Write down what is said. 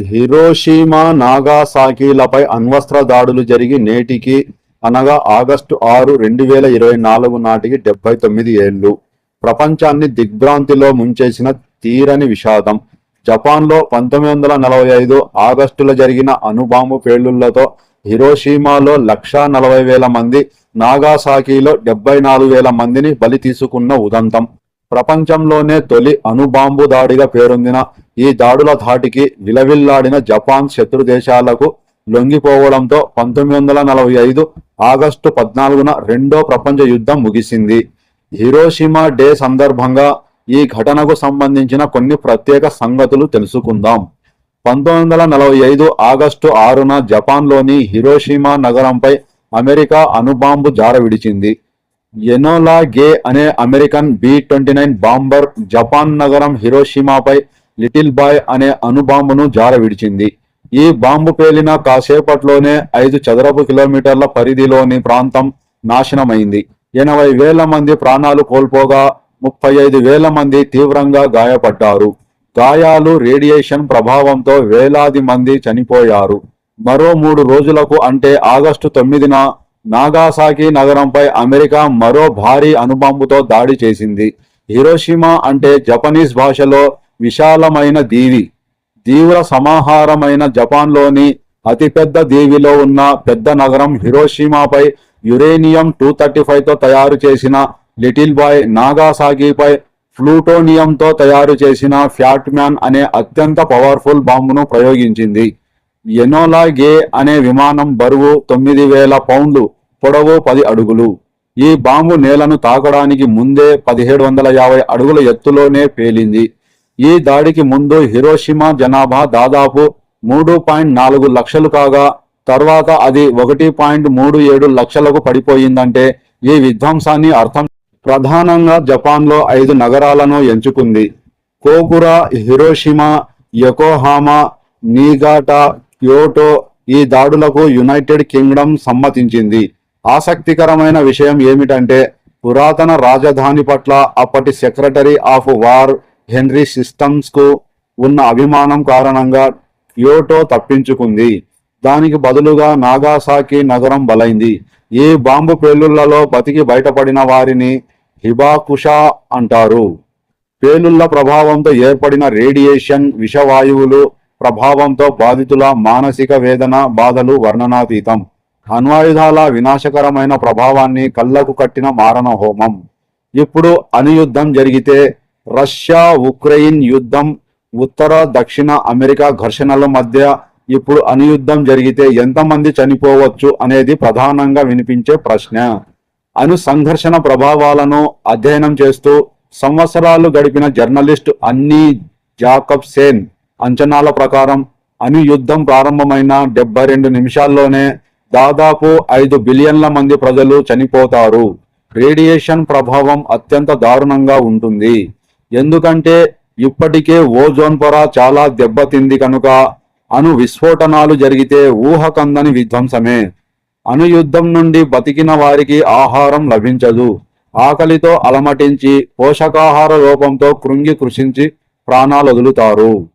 Hiroshima నాగాసాకిలపై అణ్వస్త్ర దాడులు జరిగి నేటికి అనగా ఆగస్టు ఆరు రెండు వేల ఇరవై నాలుగు నాటికి డెబ్బై తొమ్మిది ఏళ్ళు. ప్రపంచాన్ని దిగ్భ్రాంతిలో ముంచేసిన తీరని విషాదం. జపాన్లో పంతొమ్మిది వందల నలభై ఐదు ఆగస్టులో జరిగిన అణుబాంబు పేలుళ్ళతో హిరోషిమాలో లక్షా నలభై వేల మంది నాగాసాకిలో డెబ్బై నాలుగు వేల మందిని బలి తీసుకున్న ఉదంతం. ప్రపంచంలోనే తొలి అణుబాంబు దాడిగా పేరొందిన ఈ దాడుల ధాటికి విలవిల్లాడిన జపాన్ శత్రు దేశాలకు లొంగిపోవడంతో పంతొమ్మిది వందల నలభై ఐదు ఆగస్టు పద్నాలుగున రెండో ప్రపంచ యుద్ధం ముగిసింది. హిరోషిమా డే సందర్భంగా ఈ ఘటనకు సంబంధించిన కొన్ని ప్రత్యేక సంగతులు తెలుసుకుందాం. పంతొమ్మిది వందల నలభై ఐదు ఆగస్టు ఆరున జపాన్లోని హిరోషిమా నగరంపై అమెరికా అణుబాంబు జార విడిచింది. ఎనోలా గే అనే American B twenty nine bomber Japan నగరం హిరోషిమాపై లిటిల్ బాయ్ అనే అణుబాంబును జార విడిచింది. ఈ బాంబు పేలిన కాసేపట్లోనే ఐదు చదరపు కిలోమీటర్ల పరిధిలోని ప్రాంతం నాశనమైంది. ఎనభై వేల మంది ప్రాణాలు కోల్పోగా ముప్పై ఐదు వేల మంది తీవ్రంగా గాయపడ్డారు. గాయాలు రేడియేషన్ ప్రభావంతో వేలాది మంది చనిపోయారు. మరో మూడు రోజులకు అంటే ఆగస్టు తొమ్మిదిన నాగాసాకి నగరంపై అమెరికా మరో భారీ అణుబాంబుతో దాడి చేసింది. హిరోషిమా అంటే జపనీస్ భాషలో విశాలమైన దీవి. తీవ్ర సమాహారమైన జపాన్లోని అతిపెద్ద దీవిలో ఉన్న పెద్ద నగరం హిరోషిమాపై యురేనియం టూ థర్టీ ఫైవ్తో తయారు చేసిన లిటిల్ బాయ్ నాగాసాగిపై ప్లూటోనియంతో తయారు చేసిన ఫ్యాట్ మ్యాన్ అనే అత్యంత పవర్ఫుల్ బాంబును ప్రయోగించింది. ఎనోలా గే అనే విమానం బరువు తొమ్మిది వేల పౌండ్లు పొడవు పది అడుగులు. ఈ బాంబు నేలను తాకడానికి ముందే పదిహేడు వందల యాభై అడుగుల ఎత్తులోనే పేలింది. ఈ దాడికి ముందు హిరోషిమా జనాభా దాదాపు మూడు పాయింట్ నాలుగు లక్షలు కాగా తర్వాత అది ఒకటి పాయింట్ మూడు ఏడు లక్షలకు పడిపోయిందంటే ఈ విధ్వంసాన్ని అర్థం ప్రధానంగా జపాన్లో ఐదు నగరాలను ఎంచుకుంది. కోపురా హిరోషిమా యొకోహామా నీగాటా క్యోటో ఈ దాడులకు యునైటెడ్ కింగ్డమ్ సమ్మతించింది. ఆసక్తికరమైన విషయం ఏమిటంటే పురాతన రాజధాని పట్ల అప్పటి సెక్రటరీ ఆఫ్ వార్ హెన్రీ సిస్టమ్స్కు ఉన్న అభిమానం కారణంగా క్యోటో తప్పించుకుంది. దానికి బదులుగా నాగాసాకి నగరం బలైంది. ఈ బాంబు పేలుళ్ళలో బతికి బయటపడిన వారిని హిబాకుషా అంటారు. పేలుళ్ళ ప్రభావంతో ఏర్పడిన రేడియేషన్ విషవాయువులు ప్రభావంతో బాధితుల మానసిక వేదన బాధలు వర్ణనాతీతం. అణ్వాయుధాల వినాశకరమైన ప్రభావాన్ని కళ్ళకు కట్టిన మారణ హోమం ఇప్పుడు అణుయుద్ధం జరిగితే రష్యా ఉక్రెయిన్ యుద్ధం ఉత్తర దక్షిణ అమెరికా ఘర్షణల మధ్య ఇప్పుడు అణుయుద్ధం జరిగితే ఎంతమంది చనిపోవచ్చు అనేది ప్రధానంగా వినిపించే ప్రశ్న. అణు సంఘర్షణ ప్రభావాలను అధ్యయనం చేస్తూ సంవత్సరాలు గడిపిన జర్నలిస్ట్ అన్నీ జాకబ్ సేన్ అంచనాల ప్రకారం అణు యుద్ధం ప్రారంభమైన డెబ్బై రెండు నిమిషాల్లోనే దాదాపు ఐదు బిలియన్ల మంది ప్రజలు చనిపోతారు. రేడియేషన్ ప్రభావం అత్యంత దారుణంగా ఉంటుంది. ఎందుకంటే ఇప్పటికే ఓజోన్ పొర చాలా దెబ్బతింది కనుక అణు విస్ఫోటనాలు జరిగితే ఊహకందని విధ్వంసమే. అణు యుద్ధం నుండి బతికిన వారికి ఆహారం లభించదు. ఆకలితో అలమటించి పోషకాహార లోపంతో కృంగి కృషించి ప్రాణాలు వదులుతారు